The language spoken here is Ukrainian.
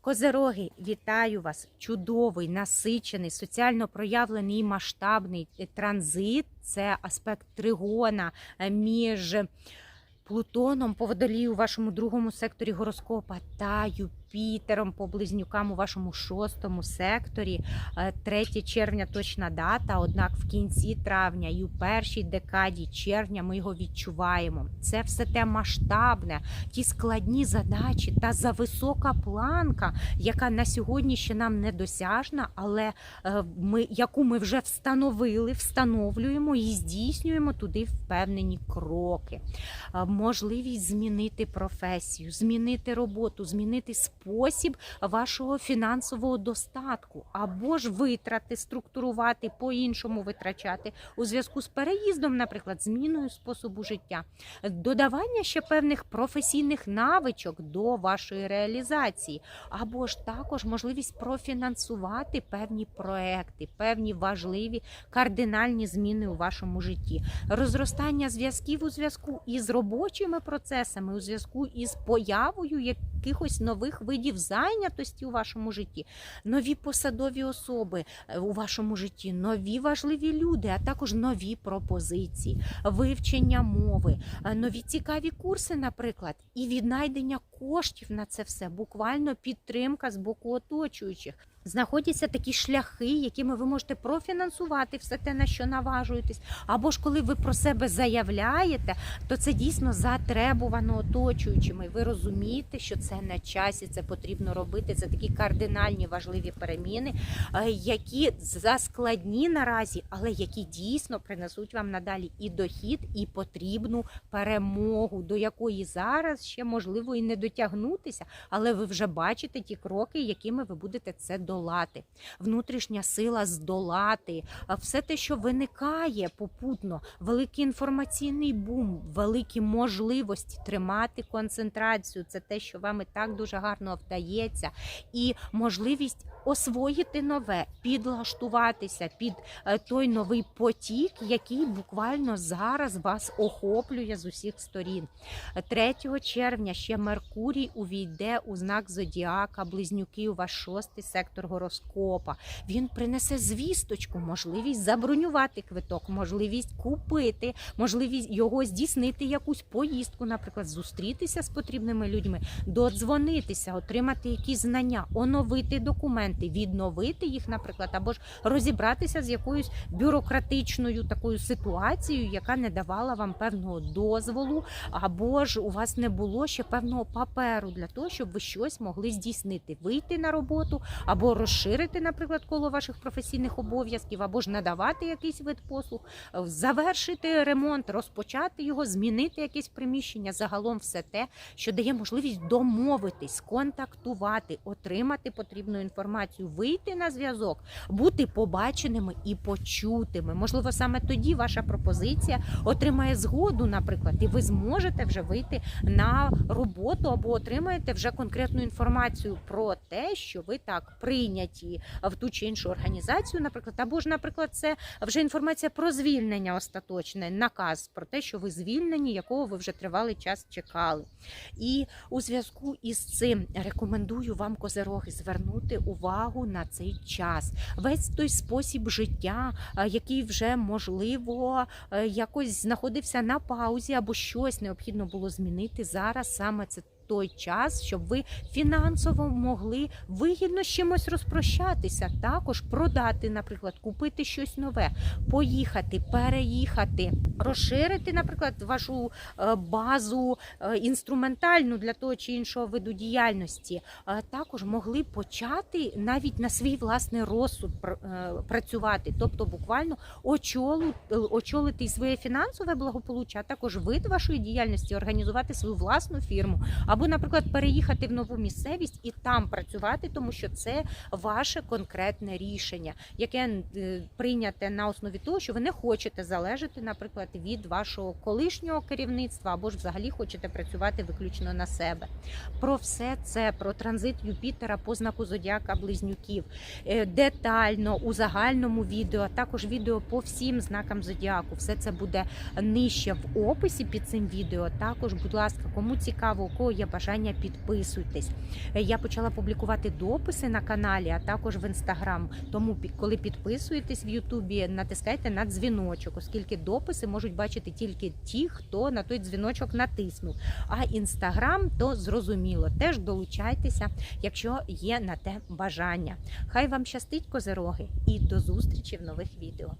Козероги, вітаю вас! Чудовий, насичений, соціально проявлений масштабний е, транзит. Це аспект тригона е, між Плутоном по водолію у вашому другому секторі гороскопа та Юпітером по близнюкам у вашому шостому секторі. Е, 3 червня точна дата. Однак в кінці травня і у першій декаді червня ми його відчуваємо. Це все те масштабне, ті складні задачі та зависока планка, яка на сьогодні ще нам недосяжна, але е, ми, яку ми вже встановили, встановлюємо і здійснюємо туди впевнені кроки. Е, Можливість змінити професію, змінити роботу, змінити спосіб вашого фінансового достатку, або ж витрати структурувати, по-іншому витрачати у зв'язку з переїздом, наприклад, зміною способу життя, додавання ще певних професійних навичок до вашої реалізації, або ж також можливість профінансувати певні проекти, певні важливі кардинальні зміни у вашому житті, розростання зв'язків у зв'язку із робочими процесами, у зв'язку із появою якихось нових видів зайнятості у вашому житті, нові посадові особи е, у вашому житті, нові важливі люди, а також нові пропозиції, вивчення мови, е, нові цікаві курси, наприклад, і віднайдення коштів на це все, буквально підтримка з боку оточуючих. Знаходяться такі шляхи, якими ви можете профінансувати все те, на що наважуєтесь. Або ж коли ви про себе заявляєте, то це дійсно затребувано оточуючими. Ви розумієте, що це на часі, це потрібно робити. Це такі кардинальні важливі переміни, е, які заскладні наразі, але які дійсно принесуть вам надалі і дохід, і потрібну перемогу, до якої зараз ще можливо і не дотягнутися, але ви вже бачите ті кроки, якими ви будете це долати. Внутрішня сила здолати, все те, що виникає попутно, великий інформаційний бум, великі можливості тримати концентрацію. Це те, що вам і так дуже гарно вдається, і можливість освоїти нове, підлаштуватися під е, той новий потік, який буквально зараз вас охоплює з усіх сторін. 3 червня ще Меркурій увійде у знак Зодіака, близнюки у ваш шостий сектор гороскопа. Він принесе звісточку, можливість забронювати квиток, можливість купити, можливість його здійснити якусь поїздку, наприклад, зустрітися з потрібними людьми, додзвонитися, отримати якісь знання, оновити документи, відновити їх, наприклад, або ж розібратися з якоюсь бюрократичною такою ситуацією, яка не давала вам певного дозволу, або ж у вас не було ще певного паперу для того, щоб ви щось могли здійснити, вийти на роботу, або розширити, наприклад, коло ваших професійних обов'язків, або ж надавати якийсь вид послуг, е, завершити ремонт, розпочати його, змінити якесь приміщення. Загалом все те, що дає можливість домовитись, контактувати, отримати потрібну інформацію, вийти на зв'язок, бути побаченими і почутими. Можливо, саме тоді ваша пропозиція отримає згоду, наприклад, і ви зможете вже вийти на роботу або отримаєте вже конкретну інформацію про те, що ви так прийняті в ту чи іншу організацію, наприклад, або ж, наприклад, це вже інформація про звільнення остаточне, наказ про те, що ви звільнені, якого ви вже тривалий час чекали. І у зв'язку із цим рекомендую вам, козероги, звернути увагу на цей час. Весь той спосіб життя, е, який вже можливо е, якось знаходився на паузі, або щось необхідно було змінити зараз. Саме це. Той час, щоб ви фінансово могли вигідно з чимось розпрощатися, також продати, наприклад, купити щось нове, поїхати, переїхати, розширити, наприклад, вашу е, базу е, інструментальну для того чи іншого виду діяльності. Е, Також могли почати навіть на свій власний розсуд працювати, тобто буквально очолити своє фінансове благополуччя, а також вид вашої діяльності, організувати свою власну фірму, або, наприклад, переїхати в нову місцевість і там працювати, тому що це ваше конкретне рішення, яке е, прийняте на основі того, що ви не хочете залежати, наприклад, від вашого колишнього керівництва, або ж взагалі хочете працювати виключно на себе. Про все це, про транзит Юпітера по знаку Зодіака Близнюків, е, детально у загальному відео, а також відео по всім знакам Зодіаку. Все це буде нижче в описі під цим відео. Також, будь ласка, кому цікаво, у кого є бажання, підписуйтесь. Е, Я почала публікувати дописи на каналі, а також в інстаграм. Тому коли підписуєтесь в Ютубі, натискайте на дзвіночок, оскільки дописи можуть бачити тільки ті, хто на той дзвіночок натиснув. А інстаграм то зрозуміло. Теж долучайтеся, якщо є на те бажання. Хай вам щастить козероги, і до зустрічі в нових відео.